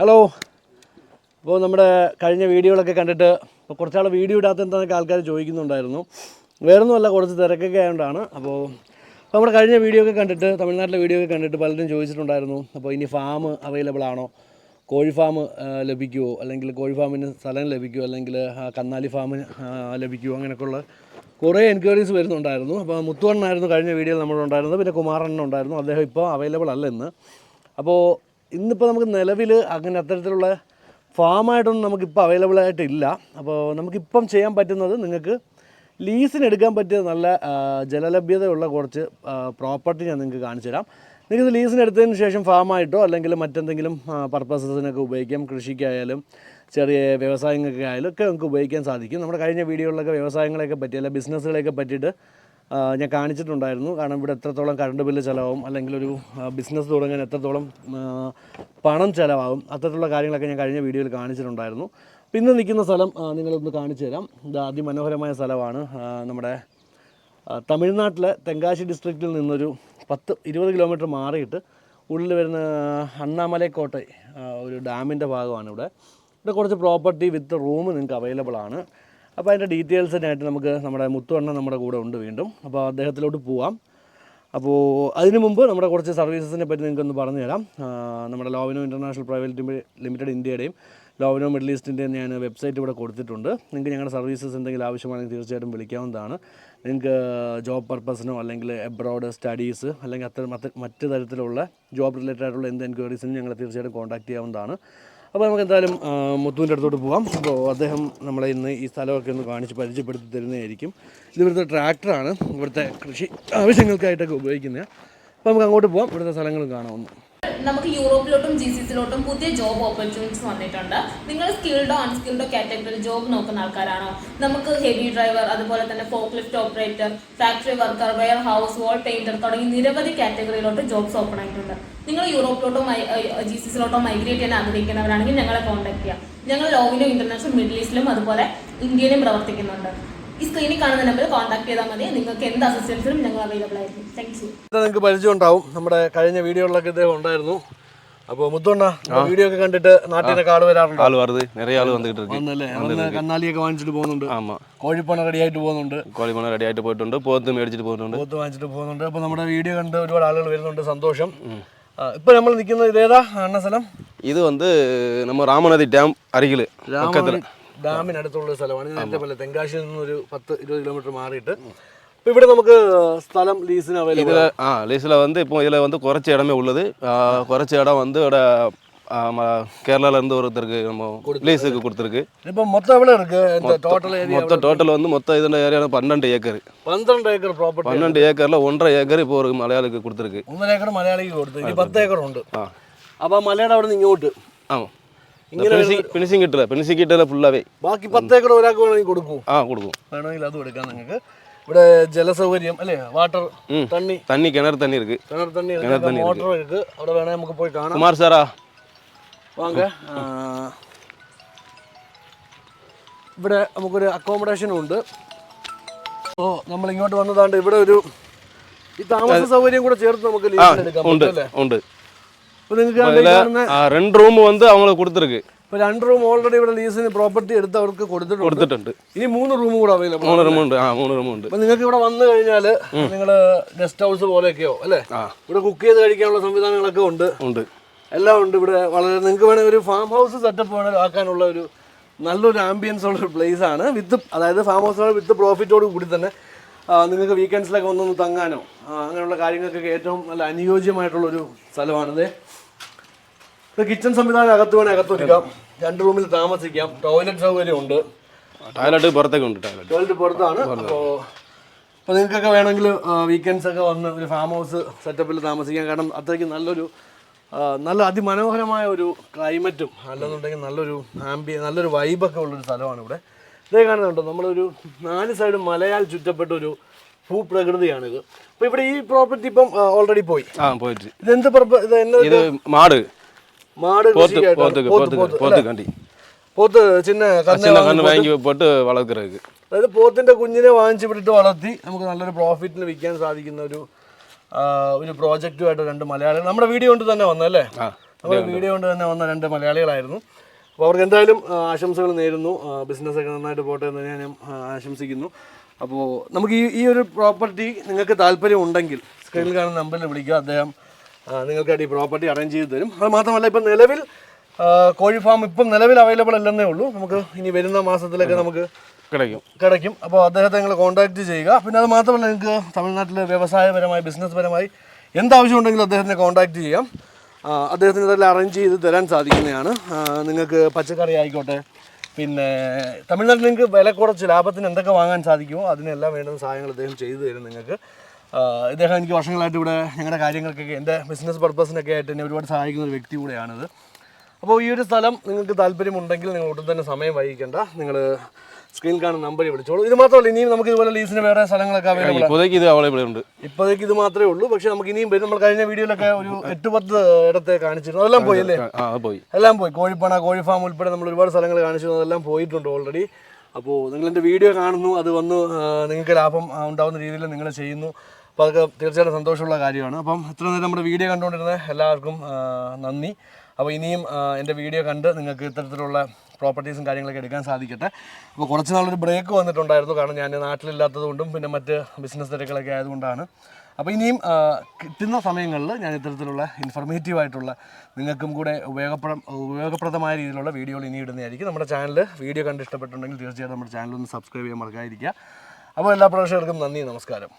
Hello അപ്പോൾ നമ്മുടെ കഴിഞ്ഞ വീഡിയോകളൊക്കെ കണ്ടിട്ട് ഇപ്പോൾ കുറച്ചാൾ വീഡിയോ ഇടാത്ത എന്താണെന്നൊക്കെ ആൾക്കാർ ചോദിക്കുന്നുണ്ടായിരുന്നു. വേറൊന്നുമല്ല കുറച്ച് തിരക്കൊക്കെ ആയതുകൊണ്ടാണ്. അപ്പോൾ അപ്പോൾ നമ്മുടെ കഴിഞ്ഞ വീഡിയോ ഒക്കെ കണ്ടിട്ട് തമിഴ്നാട്ടിലെ വീഡിയോ ഒക്കെ കണ്ടിട്ട് പലരും ചോദിച്ചിട്ടുണ്ടായിരുന്നു. അപ്പോൾ ഇനി ഫാം അവൈലബിൾ ആണോ? കോഴി ഫാം ലഭിക്കുമോ അല്ലെങ്കിൽ കോഴി ഫാമിന് സ്ഥലം ലഭിക്കുമോ അല്ലെങ്കിൽ കന്നാലി ഫാമിന് ലഭിക്കുമോ അങ്ങനെയൊക്കെയുള്ള കുറേ എൻക്വയറീസ് വരുന്നുണ്ടായിരുന്നു. അപ്പോൾ മുത്തുവണ്ണായിരുന്നു കഴിഞ്ഞ വീഡിയോയിൽ നമ്മളുണ്ടായിരുന്നത് പിന്നെ കുമാറണ്ണൻ ഉണ്ടായിരുന്നു. അദ്ദേഹം ഇപ്പോൾ അവൈലബിൾ അല്ല ഇന്ന് അപ്പോൾ ഇന്നിപ്പോൾ നമുക്ക് നിലവിൽ അങ്ങനെ അത്തരത്തിലുള്ള ഫാമായിട്ടൊന്നും നമുക്കിപ്പോൾ അവൈലബിൾ ആയിട്ടില്ല. അപ്പോൾ നമുക്കിപ്പം ചെയ്യാൻ പറ്റുന്നത് നിങ്ങൾക്ക് ലീസിന് എടുക്കാൻ പറ്റിയ നല്ല ജലലഭ്യതയുള്ള കുറച്ച് പ്രോപ്പർട്ടി ഞാൻ നിങ്ങൾക്ക് കാണിച്ചു തരാം. നിങ്ങൾക്ക് ലീസിന് എടുത്തതിന് ശേഷം ഫാമായിട്ടോ അല്ലെങ്കിൽ മറ്റെന്തെങ്കിലും പർപ്പസസിനൊക്കെ ഉപയോഗിക്കാം. കൃഷിക്കായാലും ചെറിയ വ്യവസായങ്ങൾക്കായാലും ഒക്കെ നമുക്ക് ഉപയോഗിക്കാൻ സാധിക്കും. നമ്മുടെ കഴിഞ്ഞ വീഡിയോകളിലൊക്കെ വ്യവസായങ്ങളെയൊക്കെ പറ്റി അല്ലെങ്കിൽ ബിസിനസ്സുകളെയൊക്കെ പറ്റിയിട്ട് ഞാൻ കാണിച്ചിട്ടുണ്ടായിരുന്നു. കാരണം ഇവിടെ എത്രത്തോളം കറണ്ട് ബില്ല് ചിലവാകും അല്ലെങ്കിൽ ഒരു ബിസിനസ് തുടങ്ങാൻ എത്രത്തോളം പണം ചിലവാകും അത്തരത്തിലുള്ള കാര്യങ്ങളൊക്കെ ഞാൻ കഴിഞ്ഞ വീഡിയോയിൽ കാണിച്ചിട്ടുണ്ടായിരുന്നു. പിന്നെ നിൽക്കുന്ന സ്ഥലം നിങ്ങളൊന്ന് കാണിച്ചു തരാം. ഇത് അതിമനോഹരമായ സ്ഥലമാണ്. നമ്മുടെ തമിഴ്നാട്ടിലെ തെങ്കാശി ഡിസ്ട്രിക്റ്റിൽ നിന്നൊരു പത്ത് ഇരുപത് കിലോമീറ്റർ മാറിയിട്ട് ഉള്ളിൽ വരുന്ന അണ്ണാമലൈക്കോട്ടെ ഒരു ഡാമിന്റെ ഭാഗമാണ് ഇവിടെ. ഇവിടെ കുറച്ച് പ്രോപ്പർട്ടി വിത്ത് റൂം നിങ്ങൾക്ക് അവൈലബിൾ ആണ്. അപ്പോൾ അതിന്റെ ഡീറ്റെയിൽസിനായിട്ട് നമുക്ക് നമ്മുടെ മുത്തുവണ്ണ നമ്മുടെ കൂടെ ഉണ്ട് വീണ്ടും. അപ്പോൾ അദ്ദേഹത്തിലോട്ട് പോവാം. അപ്പോൾ അതിനു മുമ്പ് നമ്മുടെ കുറച്ച് സർവീസസിനെ പറ്റി നിങ്ങൾക്കൊന്ന് പറഞ്ഞു തരാം. നമ്മുടെ ലോവിനോ ഇന്റർനാഷണൽ പ്രൈവറ്റ് ലിമിറ്റഡ് ഇന്ത്യയുടെയും ലോവിനോ മിഡിൽ ഈസ്റ്റിന്റെയും ഞാൻ വെബ്സൈറ്റ് ഇവിടെ കൊടുത്തിട്ടുണ്ട്. നിങ്ങൾക്ക് ഞങ്ങളുടെ സർവീസസ് എന്തെങ്കിലും ആവശ്യമാണെങ്കിൽ തീർച്ചയായിട്ടും വിളിക്കാവുന്നതാണ്. നിങ്ങൾക്ക് ജോബ് പർപ്പസിനോ അല്ലെങ്കിൽ എബ്രോഡ് സ്റ്റഡീസ് അല്ലെങ്കിൽ അത്തരം മറ്റ് തരത്തിലുള്ള ജോബ് റിലേറ്റഡ് ആയിട്ടുള്ള എന്ത് എൻക്വയറീസിനും ഞങ്ങളെ തീർച്ചയായിട്ടും കോൺടാക്റ്റ് ചെയ്യാവുന്നതാണ്. അപ്പോൾ നമുക്ക് എന്തായാലും മുത്തുവിന്റെ അടുത്തോട്ട് പോകാം അപ്പോൾ അദ്ദേഹം നമ്മളെ ഇന്ന് ഈ സ്ഥലമൊക്കെ ഒന്ന് കാണിച്ച് പരിചയപ്പെടുത്തി തരുന്നതായിരിക്കും. ഇത് ഇവിടുത്തെ ട്രാക്ടറാണ്. ഇവിടുത്തെ കൃഷി ആവശ്യങ്ങൾക്കായിട്ടൊക്കെ ഉപയോഗിക്കുന്നത്. അപ്പോൾ നമുക്ക് അങ്ങോട്ട് പോകാം ഇവിടുത്തെ സ്ഥലങ്ങളും കാണാവുന്നു നമുക്ക് യൂറോപ്പിലോട്ടും ജി സി പുതിയ ജോബ് ഓപ്പർച്യൂണിറ്റീസ് വന്നിട്ടുണ്ട്. നിങ്ങൾ സ്കിൽഡോ അൺസ്കിൽഡോ കാറ്റഗറിയിൽ ജോബ് നോക്കുന്ന ആൾക്കാരാണോ? നമുക്ക് ഹെവി ഡ്രൈവർ അതുപോലെ തന്നെ fork lift operator factory worker warehouse wall painter തുടങ്ങി നിരവധി കാറ്റഗറിയിലോട്ട് ജോബ്സ് ഓപ്പൺ ആയിട്ടുണ്ട്. നിങ്ങൾ യൂറോപ്പിലോട്ടോ ജി സി മൈഗ്രേറ്റ് ചെയ്യാൻ ആഗ്രഹിക്കുന്നവരാണെങ്കിൽ ഞങ്ങളെ കോൺടാക്ട് ചെയ്യാം. ഞങ്ങൾ ലോകിലും ഇന്റർനാഷണൽ മിഡിൽ ഈസ്റ്റിലും അതുപോലെ ഇന്ത്യയിലും പ്രവർത്തിക്കുന്നുണ്ട്. ഈ സ്ക്രീനിൽ കാണുന്ന നമ്പറിൽ കോൺടാക്ട് ചെയ്താൽ മതി. നിങ്ങൾക്ക് എന്ത് അസിസ്റ്റൻസിനും ഞങ്ങൾ അവൈലബിൾ ആയിരിക്കും. താങ്ക് യു നിങ്ങൾക്ക് പരിചയം നമ്മുടെ കഴിഞ്ഞ വീഡിയോകളിലൊക്കെ ഇദ്ദേഹം ഉണ്ടായിരുന്നു. അപ്പൊ മുത്തോണ്ണ വീഡിയോ ഒക്കെ കണ്ടിട്ട് നാട്ടിലൊക്കെ ആൾ വരാറുണ്ട്? ആൾ വരുന്നത് നിറയെ ആൾ വന്നിട്ട് കന്നാലിയൊക്കെ വാങ്ങിച്ചിട്ട് പോകുന്നുണ്ട്. ആമാ. കോഴിപ്പണ റെഡി ആയിട്ട് പോകുന്നുണ്ട്. കോഴിപ്പണ റെഡി ആയിട്ട് പോയിട്ടുണ്ട്. പോത്ത് മേടിച്ചിട്ട് പോകുന്നുണ്ട്. പോത്ത് വാങ്ങിച്ചിട്ട് പോകുന്നുണ്ട്. അപ്പൊ നമ്മുടെ വീഡിയോ കണ്ട് ഒരുപാട് ആളുകൾ വരുന്നുണ്ട്. സന്തോഷം. ഇപ്പൊ നമ്മൾ നിൽക്കുന്നത് ഇതേതാ? അണ്ണ സ്ഥലം? ഇത് വന്ന് നമ്മ രാമനദി ഡാം അരികിൽ രാമനദി ഡാമിനടുത്തുള്ള സ്ഥലമാണ് ഇത് നേരത്തെ പോലെ തെങ്കാശിയിൽ നിന്ന് ഒരു പത്ത് ഇരുപത് കിലോമീറ്റർ മാറിയിട്ട് ഇപ്പൊ ഇവിടെ നമുക്ക് സ്ഥലം ലീസിന് അവൈലബിൾ இதில் ஆ லீஸில் வந்து இப்போ இதில் வந்து குறைச்ச இடமே உள்ளது ஆ, குறைச்ச இடம் வந்து இட கேரளால இருந்து ஒருத்தருக்கு நம்ம லீஸுக்கு கொடுத்துருக்கு ഇപ്പൊ മൊത്തം എവിടെ இருக்கு ടോട്ടൽ ഏരിയ மொத்தம் டோட்டல் வந்து மொத்தம் இதில் ஏரியா பன்னெண்டு ஏக்கர் പന്ത്രണ്ട് ഏക്കർ പ്രോപ്പർട്ടി பன்னெண்டு ஏக்கரில் ஒன்றரை ஏக்கர் இப்போ ஒரு மலையாளுக்கு கொடுத்துருக்கு ഒന്നര ഏക്കർ മലയാളിക്ക് കൊടുത്തു ഇനി പത്ത് ഏക്കർ ഉണ്ട് ஆ അപ്പൊ ആ മലയുടെ അവിടെ നിന്ന് ഇങ്ങോട്ട് ஆமாம் ഫിനിഷിംഗ് കിട്ടില്ല ഫിനിഷിംഗ് കിട്ടില്ല ഫുള്ളാവേ ബാക്കി പത്ത് ഏക്കർ ഒരാൾക്ക് കൊടുക്കും ആ കൊടുക്കും വേണമെങ്കിൽ അത് കൊടുക്കാം നിങ്ങൾക്ക് ഇവിടെ ജലസൗകര്യം അല്ലേ വാട്ടർ തണ്ണി തണ്ണി കിണർ തണ്ണി കിണർ തണ്ണി കിണർ തണ്ണി മോട്ടർ இருக்கு അവിടെ വേണേ നമുക്ക് പോയി കാണാം കുമാർ സാറാ വാങ്ക ഇവിടെ നമുക്കൊരു അക്കോമഡേഷനും ഉണ്ട് ഓ നമ്മൾ ഇങ്ങോട്ട് വന്നതാണ്ട് ഇവിടെ ഒരു ഈ താമസ സൗകര്യം കൂടെ ചേർത്ത് നമുക്ക് ലീസിന് എടുക്കാം ഉണ്ട് ഉണ്ട് നിങ്ങൾക്ക് அதில் കാണുന്ന ரெண்டு ரூம் வந்து அவங்களுக்கு கொடுத்துருக்கு ഇപ്പൊ രണ്ട് റൂം ഓൾറെഡി ഇവിടെ ലീസിന് പ്രോപ്പർട്ടി എടുത്ത് അവർക്ക് കൊടുത്തിട്ടുണ്ട് കൊടുത്തിട്ടുണ്ട് ഇനി മൂന്ന് റൂം കൂടെ അവൈലബിൾ മൂന്ന് റൂം ഉണ്ട് ആ മൂന്ന് റൂം ഉണ്ട് അപ്പൊ നിങ്ങൾക്ക് ഇവിടെ വന്നു കഴിഞ്ഞാല് നിങ്ങൾ ഗസ്റ്റ് ഹൗസ് പോലെയൊക്കെയോ അല്ലേ ആ ഇവിടെ കുക്ക് ചെയ്ത് കഴിക്കാനുള്ള സംവിധാനങ്ങളൊക്കെ ഉണ്ട് ഉണ്ട് എല്ലാം ഉണ്ട് ഇവിടെ വളരെ നിങ്ങൾക്ക് വേണമെങ്കിൽ ഒരു ഫാം ഹൗസ് സെറ്റപ്പ് വേണമെങ്കിൽ ആക്കാനുള്ള ഒരു നല്ലൊരു ആംബിയൻസ് ഉള്ള ഒരു പ്ലേസ് ആണ് വിത്ത് അതായത് ഫാം ഹൗസ് വിത്ത് പ്രോഫിറ്റോട് കൂടി തന്നെ ആ, നിങ്ങൾക്ക് വീക്കെൻഡ്സിലൊക്കെ ഒന്നൊന്ന് തങ്ങാനോ? അങ്ങനെയുള്ള കാര്യങ്ങൾക്കൊക്കെ ഏറ്റവും നല്ല അനുയോജ്യമായിട്ടുള്ളൊരു സ്ഥലമാണിത്. ഇത് കിച്ചൺ സംവിധാനം അകത്ത് വേണേൽ അകത്ത് വയ്ക്കാം രണ്ട് റൂമിൽ താമസിക്കാം. ടോയ്ലറ്റ് സൗകര്യം ഉണ്ട് ടോയ്ലറ്റ് പുറത്തേക്ക് ഉണ്ട് ടോയ്ലറ്റ് പുറത്താണ്. അപ്പോൾ അപ്പോൾ നിങ്ങൾക്കൊക്കെ വേണമെങ്കിൽ വീക്കെൻഡ്സ് ഒക്കെ വന്ന് ഒരു ഫാം ഹൗസ് സെറ്റപ്പിൽ താമസിക്കാം. കാരണം അത്രയ്ക്ക് നല്ലൊരു നല്ല അതിമനോഹരമായ ഒരു ക്ലൈമറ്റും അല്ലെന്നുണ്ടെങ്കിൽ നല്ലൊരു ആംബിയ നല്ലൊരു വൈബൊക്കെ ഉള്ളൊരു സ്ഥലമാണ് ഇവിടെ ഇതേ കാണുന്നുണ്ടോ നമ്മളൊരു നാല് സൈഡും മലയാൽ ചുറ്റപ്പെട്ട ഒരു ഭൂപ്രകൃതിയാണിത് അപ്പോൾ ഇവിടെ ഈ പ്രോപ്പർട്ടി ഇപ്പം ഓൾറെഡി പോയി ആ പോയിട്ട് ഇതെന്ത് പർപ്പ ഇത് എന്നത് ഇത് മാട് മാട് போத்து കൃഷിക്കായിട്ടാണ്. போத்துக்கு പോത്ത് போத்துக்கு പോത്ത് போத்து கண்டி പോത്ത് ചിന്ന കന്ന് சின்ன கன்று வாங்கி போட்டு வளர்க்குறதுக்கு അതായത് പോത്തിന്റെ കുഞ്ഞിനെ വാങ്ങിച്ച് വിട്ടിട്ട് വളർത്തി നമുക്ക് നല്ലൊരു പ്രോഫിറ്റിന് വിൽക്കാൻ സാധിക്കുന്ന ഒരു ആ, ഒരു പ്രോജക്റ്റുമായിട്ട് രണ്ട് മലയാളികൾ നമ്മുടെ വീഡിയോ കൊണ്ട് തന്നെ വന്നല്ലേ ആ നമ്മുടെ വീഡിയോ കൊണ്ട് തന്നെ വന്ന രണ്ട് മലയാളികളായിരുന്നു അപ്പോൾ അവർക്ക് എന്തായാലും ആശംസകൾ നേരുന്നു. ബിസിനസ്സൊക്കെ നന്നായിട്ട് പോട്ടെ എന്ന് ഞാൻ ആശംസിക്കുന്നു. അപ്പോൾ നമുക്ക് ഈ ഈ ഒരു പ്രോപ്പർട്ടി നിങ്ങൾക്ക് താല്പര്യം ഉണ്ടെങ്കിൽ സ്ക്രീനിൽ കാണുന്ന നമ്പറിൽ വിളിക്കുക. അദ്ദേഹം നിങ്ങൾക്കായിട്ട് ഈ പ്രോപ്പർട്ടി അറേഞ്ച് ചെയ്ത് തരും. അത് മാത്രമല്ല ഇപ്പം നിലവിൽ കോഴി ഫാം ഇപ്പം നിലവിൽ അവൈലബിൾ അല്ലെന്നേ ഉള്ളൂ. നമുക്ക് ഇനി വരുന്ന മാസത്തിലൊക്കെ നമുക്ക് കിടക്കും. കിടക്കും. അപ്പോൾ അദ്ദേഹത്തെ നിങ്ങൾ കോൺടാക്റ്റ് ചെയ്യുക. പിന്നെ അത് മാത്രമല്ല നിങ്ങൾക്ക് തമിഴ്നാട്ടിൽ വ്യവസായപരമായി ബിസിനസ് പരമായി എന്താവശ്യം ഉണ്ടെങ്കിലും അദ്ദേഹത്തിനെ കോൺടാക്റ്റ് ചെയ്യാം. അദ്ദേഹത്തിന് ഇതെല്ലാം അറേഞ്ച് ചെയ്ത് തരാൻ സാധിക്കുന്നതാണ്. നിങ്ങൾക്ക് പച്ചക്കറി ആയിക്കോട്ടെ പിന്നെ തമിഴ്നാട്ടിൽ നിങ്ങൾക്ക് വില കുറച്ച് ലാഭത്തിന് എന്തൊക്കെ വാങ്ങാൻ സാധിക്കുമോ അതിനെല്ലാം വേണ്ട സഹായങ്ങൾ അദ്ദേഹം ചെയ്തു തരും നിങ്ങൾക്ക്. ഇദ്ദേഹം എനിക്ക് വർഷങ്ങളായിട്ട് ഇവിടെ ഞങ്ങളുടെ കാര്യങ്ങൾക്കൊക്കെ എന്റെ ബിസിനസ് പർപ്പസിനൊക്കെ ആയിട്ട് എന്നെ ഒരുപാട് സഹായിക്കുന്ന ഒരു വ്യക്തി കൂടെയാണിത്. അപ്പോൾ ഈ ഒരു സ്ഥലം നിങ്ങൾക്ക് താല്പര്യമുണ്ടെങ്കിൽ നിങ്ങൾ ഒട്ടും തന്നെ സമയം വൈകിക്കേണ്ട. നിങ്ങൾ സ്ക്രീൻ കാണുന്ന നമ്പറിൽ വിളിച്ചോളൂ. ഇത് മാത്രമല്ല ഇനിയും നമുക്ക് ഇതുപോലെ ലീസിന് വേറെ സ്ഥലങ്ങളൊക്കെ അവൈലബിൾ ഇപ്പോഴേക്ക് ഇത് അവൈലബിൾ ഉണ്ട്. ഇപ്പോഴേക്ക് ഇത് മാത്രമേ ഉള്ളൂ. പക്ഷെ നമുക്ക് ഇനിയും വരും. നമ്മൾ കഴിഞ്ഞ വീഡിയോയിലൊക്കെ ഒരു എട്ട് പത്ത് ഇടത്തെ കാണിച്ചിരുന്നു. അതെല്ലാം പോയി അല്ലേ? പോയി. എല്ലാം പോയി. കോഴിപ്പണ കോഴി ഫാം ഉൾപ്പെടെ നമ്മൾ ഒരുപാട് സ്ഥലങ്ങൾ കാണിച്ചിരുന്നു. അതെല്ലാം പോയിട്ടുണ്ട് ഓൾറെഡി അപ്പോൾ നിങ്ങൾ എന്റെ വീഡിയോ കാണുന്നു. അത് വന്ന് നിങ്ങൾക്ക് ലാഭം ഉണ്ടാകുന്ന രീതിയിൽ നിങ്ങൾ ചെയ്യുന്നു. അപ്പോൾ അതൊക്കെ തീർച്ചയായിട്ടും സന്തോഷമുള്ള കാര്യമാണ്. അപ്പം ഇത്ര നേരം നമ്മുടെ വീഡിയോ കണ്ടുകൊണ്ടിരുന്ന എല്ലാവർക്കും നന്ദി. അപ്പോൾ ഇനിയും എന്റെ വീഡിയോ കണ്ട് നിങ്ങൾക്ക് ഇത്തരത്തിലുള്ള പ്രോപ്പർട്ടീസും കാര്യങ്ങളൊക്കെ എടുക്കാൻ സാധിക്കട്ടെ. അപ്പോൾ കുറച്ച് നാളൊരു ബ്രേക്ക് വന്നിട്ടുണ്ടായിരുന്നു. കാരണം ഞാൻ നാട്ടിലില്ലാത്തതുകൊണ്ടും പിന്നെ മറ്റ് ബിസിനസ് തിരക്കുകളൊക്കെ ആയതുകൊണ്ടാണ്. അപ്പോൾ ഇനിയും കിട്ടുന്ന സമയങ്ങളിൽ ഞാൻ ഇത്തരത്തിലുള്ള ഇൻഫർമേറ്റീവ് ആയിട്ടുള്ള നിങ്ങൾക്കും കൂടെ ഉപയോഗപ്ര ഉപയോഗപ്രദമായ രീതിയിലുള്ള വീഡിയോകൾ ഇനി ഇടുന്നതായിരിക്കും. നമ്മുടെ ചാനൽ വീഡിയോ കണ്ട് ഇഷ്ടപ്പെട്ടുണ്ടെങ്കിൽ തീർച്ചയായിട്ടും നമ്മുടെ ചാനൽ ഒന്ന് സബ്സ്ക്രൈബ് ചെയ്യാൻ മറക്കാതിരിക്കുക. അപ്പോൾ എല്ലാ പ്രേക്ഷകർക്കും നന്ദി നമസ്കാരം.